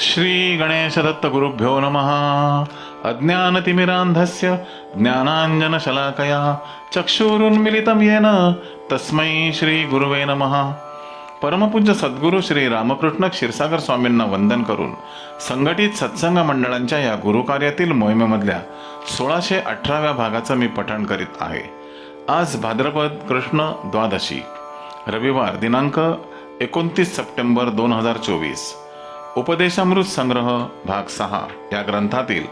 श्री गणेशदत्त गुरुभ्यो नमः। अज्ञानतिमिरान्धस्य ज्ञानाञ्जनशलाकया चक्षुरुन्मिलितं येन तस्मै श्रीगुरुवे नमः। परमपूज्य सद्गुरू श्री रामकृष्ण क्षीरसागर स्वामींना वंदन करून संघटित सत्संग मंडळांच्या या गुरुकार्यातील मोहिमेमधल्या सोळाशे अठराव्या भागाचं मी पठण करीत आहे. आज भाद्रपद कृष्ण द्वादशी रविवार दिनांक एकोणतीस सप्टेंबर दोन हजार चोवीस. उपदेशामृत संग्रह भाग सहा या ग्रंथातील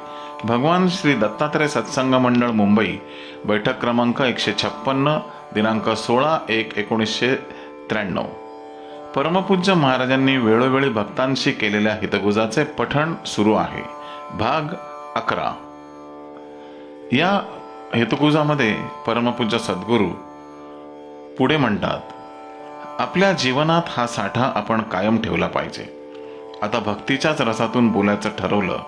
भगवान श्री दत्तात्रय सत्संग मंडळ मुंबई बैठक क्रमांक एकशे छप्पन्न दिनांक सोळा एक एकोणीसशे त्र्याण्णव. परमपूज्य महाराजांनी वेळोवेळी भक्तांशी केलेल्या हितगुजाचे पठण सुरू आहे. भाग अकरा. या हितगुजामध्ये परमपूज्य सद्गुरू पुढे म्हणतात आपल्या जीवनात हा साठा आपण कायम ठेवला पाहिजे. आता भक्तीच्याच रसातून बोलायचं ठरवलं.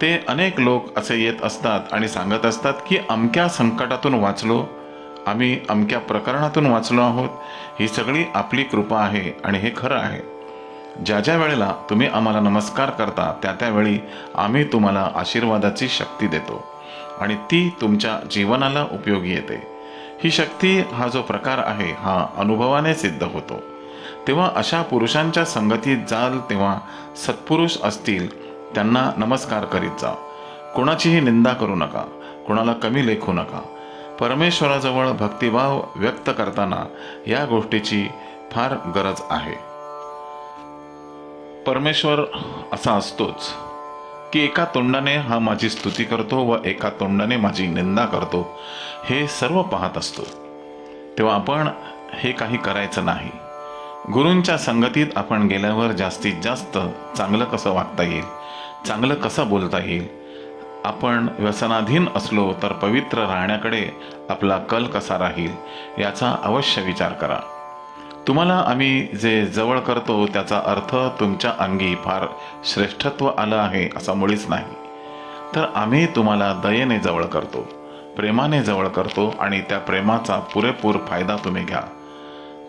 ते अनेक लोक असे येत असतात आणि सांगत असतात की अमक्या संकटातून वाचलो. आम्ही अमक्या प्रकरणातून वाचलो आहोत. ही सगळी आपली कृपा आहे आणि हे खरं आहे. ज्या ज्या वेळेला तुम्ही आम्हाला नमस्कार करता त्या त्यावेळी आम्ही तुम्हाला आशीर्वादाची शक्ती देतो आणि ती तुमच्या जीवनाला उपयोगी येते. ही शक्ती हा जो प्रकार आहे हा अनुभवाने सिद्ध होतो. तेव्हा अशा पुरुषांच्या संगतीत जाल तेव्हा सत्पुरुष असतील त्यांना नमस्कार करीत जा. कोणाचीही निंदा करू नका कोणाला कमी लेखू नका. परमेश्वराजवळ भक्तिभाव व्यक्त करताना या गोष्टीची फार गरज आहे. परमेश्वर असा असतोच की एका तोंडाने हा माझी स्तुती करतो व एका तोंडाने माझी निंदा करतो हे सर्व पाहत असतो. तेव्हा आपण हे काही करायचं नाही. गुरूंच्या संगतीत आपण गेल्यावर जास्तीत जास्त चांगलं कसं वागता येईल चांगलं कसं बोलता येईल? आपण व्यसनाधीन असलो तर पवित्र राहण्याकडे आपला कल कसा राहील याचा अवश्य विचार करा. तुम्हाला आम्ही जे जवळ करतो त्याचा अर्थ तुमच्या अंगी फार श्रेष्ठत्व आलं आहे असा मुळीच नाही. तर आम्ही तुम्हाला दयेने जवळ करतो प्रेमाने जवळ करतो आणि त्या प्रेमाचा पुरेपूर फायदा तुम्ही घ्या.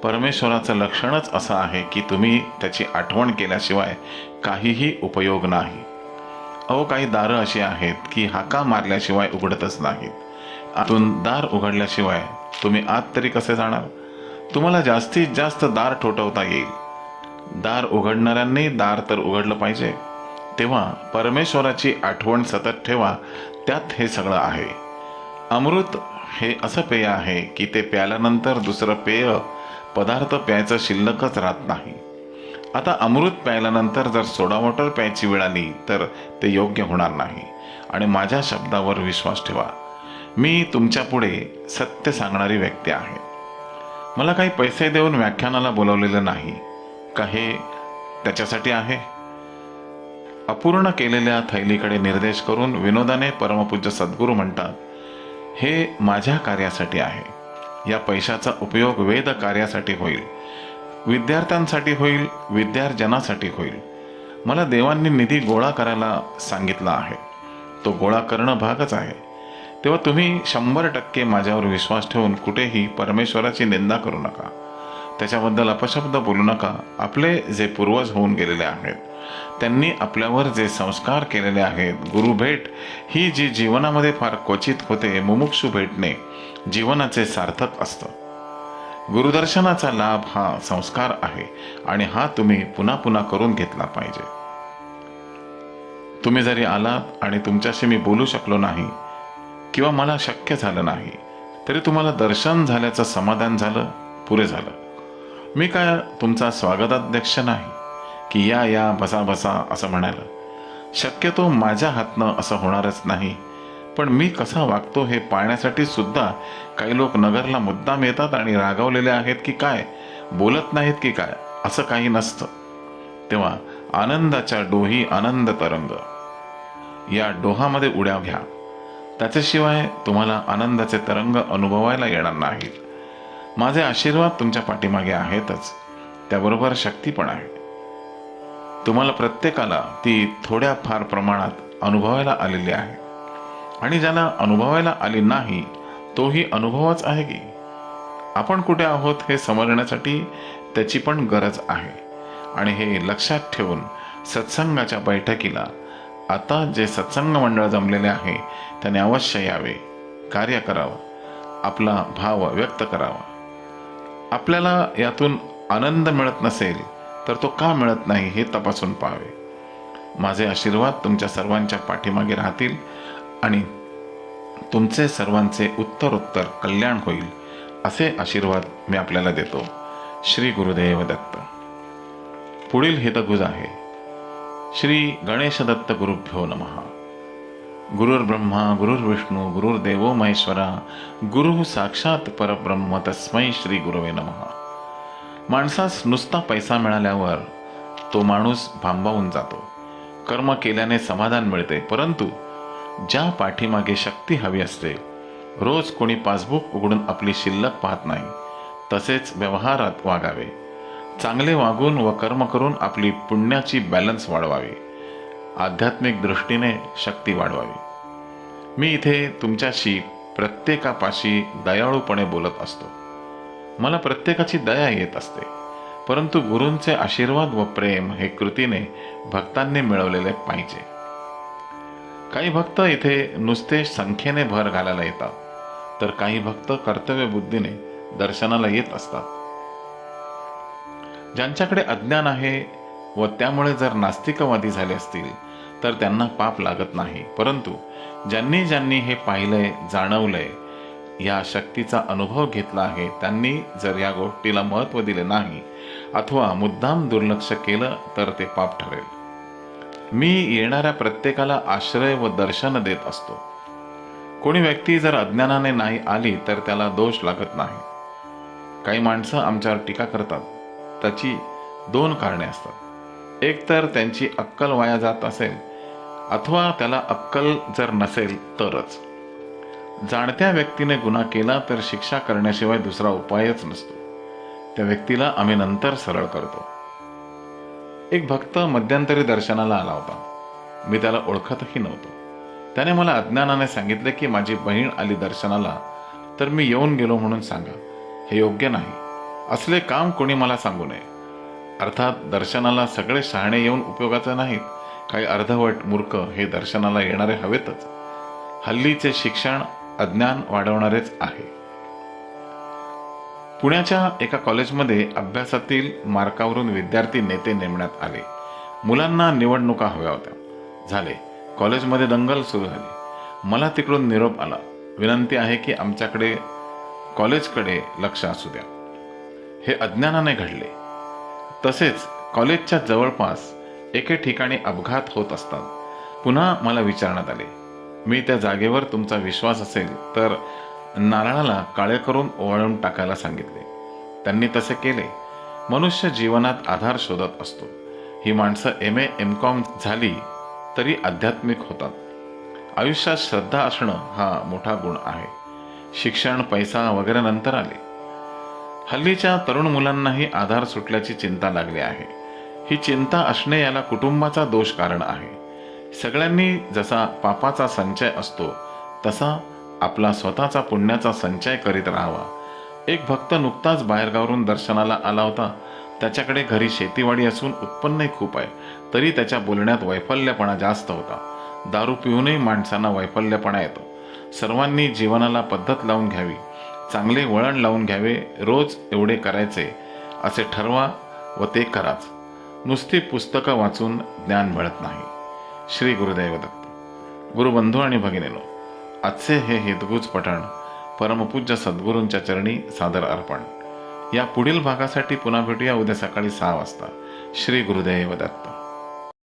परमेश्वराचं लक्षणच असं आहे की तुम्ही त्याची आठवण केल्याशिवाय काहीही उपयोग नाही. अहो काही दारं अशी आहेत की हाका मारल्याशिवाय उघडतच नाहीत. आतून दार उघडल्याशिवाय तुम्ही आत तरी कसे जाणार? तुम्हाला जास्तीत जास्त दार ठोठवता येईल. दार उघडणाऱ्यांनी दार तर उघडलं पाहिजे. तेव्हा परमेश्वराची आठवण सतत ठेवा त्यात हे सगळं आहे. अमृत हे असं पेय आहे की ते प्याल्यानंतर दुसरं पेय पदार्थ प्यायचं शिल्लकच राहत नाही. आता अमृत प्यायल्यानंतर जर सोडा वॉटर प्यायची वेळ आली तर ते योग्य होणार नाही. आणि माझ्या शब्दावर विश्वास ठेवा. मी तुमच्यापुढे सत्य सांगणारी व्यक्ती आहे. मला काही पैसे देऊन व्याख्यानाला बोलवलेलं नाही. का हे त्याच्यासाठी आहे? अपूर्ण केलेल्या थैलीकडे निर्देश करून विनोदाने परमपूज्य सद्गुरू म्हणतात हे माझ्या कार्यासाठी आहे. या पैशाचा उपयोग वेद कार्यासाठी होईल. विद्यार्थ्यांसाठी होईल विद्यार्जनासाठी होईल. मला देवांनी निधी गोळा करायला सांगितला आहे. तो गोळा करणं भागच आहे. तेव्हा तुम्ही शंभर टक्के माझ्यावर विश्वास ठेवून कुठेही परमेश्वराची निंदा करू नका. त्याच्याबद्दल अपशब्द बोलू नका. आपले जे पूर्वज होऊन गेलेले आहेत. त्यांनी आपल्यावर जे संस्कार केलेले आहेत गुरुभेट ही जी जीवनामध्ये फार क्वचित होते मुमुक्षू भेटणे जीवनाचे सार्थक असतं. गुरुदर्शनाचा लाभ हा संस्कार आहे आणि हा तुम्ही पुन्हा पुन्हा करून घेतला पाहिजे. तुम्ही जरी आलात आणि तुमच्याशी मी बोलू शकलो नाही किंवा मला शक्य झालं नाही तरी तुम्हाला दर्शन झाल्याचं समाधान झालं पुरे झालं. मी काय तुमचा स्वागताध्यक्ष नाही? की या या बसा बसा असं म्हणायला. शक्यतो माझ्या हातनं असं होणारच नाही. पण मी कसा वागतो हे पाहण्यासाठी सुद्धा काही लोक नगरला मुद्दाम येतात आणि रागावलेले आहेत की काय बोलत नाहीत की काय असं काही नसतं. तेव्हा आनंदाच्या डोही आनंद तरंग. या डोहामध्ये उड्या घ्या. त्याच्याशिवाय तुम्हाला आनंदाचे तरंग अनुभवायला येणार नाहीत. माझे आशीर्वाद तुमच्या पाठीमागे आहेतच. त्याबरोबर शक्ती पण आहे. तुम्हाला प्रत्येकाला ती थोड्या फार प्रमाणात अनुभवायला आलेली आहे. आणि ज्याला अनुभवायला आली नाही तोही अनुभवच आहे की? आपण कुठे आहोत हे समजण्यासाठी त्याची पण गरज आहे. आणि हे लक्षात ठेवून सत्संगाच्या बैठकीला आता जे सत्संग मंडळ जमलेले आहे त्याने अवश्य यावे. कार्य करावं. आपला भाव व्यक्त करावा. आपल्याला यातून आनंद मिळत नसेल तर तो का मिळत नाही हे तपासून पाहावे. माझे आशीर्वाद तुमच्या सर्वांच्या पाठीमागे राहतील आणि तुमचे सर्वांचे उत्तरोत्तर कल्याण होईल असे आशीर्वाद मी आपल्याला देतो. श्री गुरुदेव दत्त. पुढील हितगुज आहे. श्री गणेश दत्त गुरुभ्यो नमः. गुरुर्ब्रह्मा गुरुर्विष्णू गुरुर्देवो महेश्वरा गुरु साक्षात परब्रह्म तस्मै श्री गुरुवे नमः. माणसास नुसता पैसा मिळाल्यावर तो माणूस भांबावून जातो. कर्म केल्याने समाधान मिळते परंतु ज्या पाठीमागे शक्ती हवी असते रोज कोणी पासबुक उघडून आपली शिल्लक पाहत नाही तसेच व्यवहारात वागावे. चांगले वागून व कर्म करून आपली पुण्याची बॅलन्स वाढवावी. आध्यात्मिक दृष्टीने शक्ती वाढवावी. मी इथे तुमच्याशी प्रत्येकापाशी दयाळूपणे बोलत असतो. मला प्रत्येकाची दया येत असते. परंतु गुरूंचे आशीर्वाद व प्रेम हे कृतीने भक्तांनी मिळवलेले पाहिजे. काही भक्त इथे नुसते संख्येने भर घालायला येतात. तर काही भक्त कर्तव्य बुद्धीने दर्शनाला येत असतात. ज्यांच्याकडे अज्ञान आहे व त्यामुळे जर नास्तिकवादी झाले असतील तर त्यांना पाप लागत नाही. परंतु ज्यांनी ज्यांनी हे पाहिलंय जाणवलंय या शक्तीचा अनुभव घेतला आहे. त्यांनी जर या गोष्टीला महत्त्व दिले नाही अथवा मुद्दाम दुर्लक्ष केलं तर ते पाप ठरेल. मी येणाऱ्या प्रत्येकाला आश्रय व दर्शन देत असतो. कोणी व्यक्ती जर अज्ञानाने नाही आली तर त्याला दोष लागत नाही. काही माणसं आमच्यावर टीका करतात. त्याची दोन कारणे असतात. एक तर त्यांची अक्कल वाया जात असेल अथवा त्याला अक्कल जर नसेल तरच. जाणत्या व्यक्तीने गुन्हा केला तर शिक्षा करण्याशिवाय दुसरा उपायच नसतो. त्या व्यक्तीला आम्ही नंतर सरळ करतो. एक भक्त मध्यंतरी दर्शनाला आला होता. मी त्याला ओळखतही नव्हतो. त्याने मला अज्ञानाने सांगितले की माझी बहीण आली दर्शनाला तर मी येऊन गेलो म्हणून सांगा. हे योग्य नाही. असले काम कोणी मला सांगू नये. अर्थात दर्शनाला सगळे शहाणे येऊन उपयोगाचं नाहीत. काही अर्धवट मूर्ख हे दर्शनाला येणारे हवेतच. हल्लीचे शिक्षण अज्ञान वाढवणारेच आहे. पुण्याच्या एका कॉलेजमध्ये अभ्यासातील मार्कावरून विद्यार्थी नेते नेमण्यात आले. मुलांना निवडणुका हव्या होत्या. झाले. कॉलेजमध्ये दंगल सुरू झाली. मला तिकडून निरोप आला. विनंती आहे की आमच्याकडे कॉलेजकडे लक्ष असू द्या. हे अज्ञानाने घडले. तसेच कॉलेजच्या जवळपास एके ठिकाणी अपघात होत असतात. पुन्हा मला विचारण्यात आले. मी त्या जागेवर तुमचा विश्वास असेल तर नारळाला काळे करून ओवाळून टाकायला सांगितले. त्यांनी तसे केले. मनुष्य जीवनात आधार शोधत असतो. ही माणसं एम ए एम कॉम झाली तरी आध्यात्मिक होतात. आयुष्यात श्रद्धा असणं हा मोठा गुण आहे. शिक्षण पैसा वगैरे नंतर आले. हल्लीच्या तरुण मुलांनाही आधार सुटल्याची चिंता लागली आहे. ही चिंता असणे याला कुटुंबाचा दोष कारण आहे. सगळ्यांनी जसा पापाचा संचय असतो तसा आपला स्वतःचा पुण्याचा संचय करीत राहावा. एक भक्त नुकताच बाहेरगावरून दर्शनाला आला होता. त्याच्याकडे घरी शेतीवाडी असून उत्पन्नही खूप आहे. तरी त्याच्या बोलण्यात वैफल्यपणा जास्त होता. दारू पिऊनही माणसांना वैफल्यपणा येतो. सर्वांनी जीवनाला पद्धत लावून घ्यावी. चांगले वळण लावून घ्यावे. रोज एवढे करायचे. असे ठरवा व ते कराच. नुसती पुस्तकं वाचून ज्ञान मिळत नाही. श्री गुरुदैव दत्त। गुरुबंधू आणि भगिनीनो आजचे हे हितगुज पठण परमपूज्य सद्गुरूंच्या चरणी सादर अर्पण. या पुढील भागासाठी पुन्हा भेटूया उद्या सकाळी सहा वाजता. श्री गुरुदैव दत्त।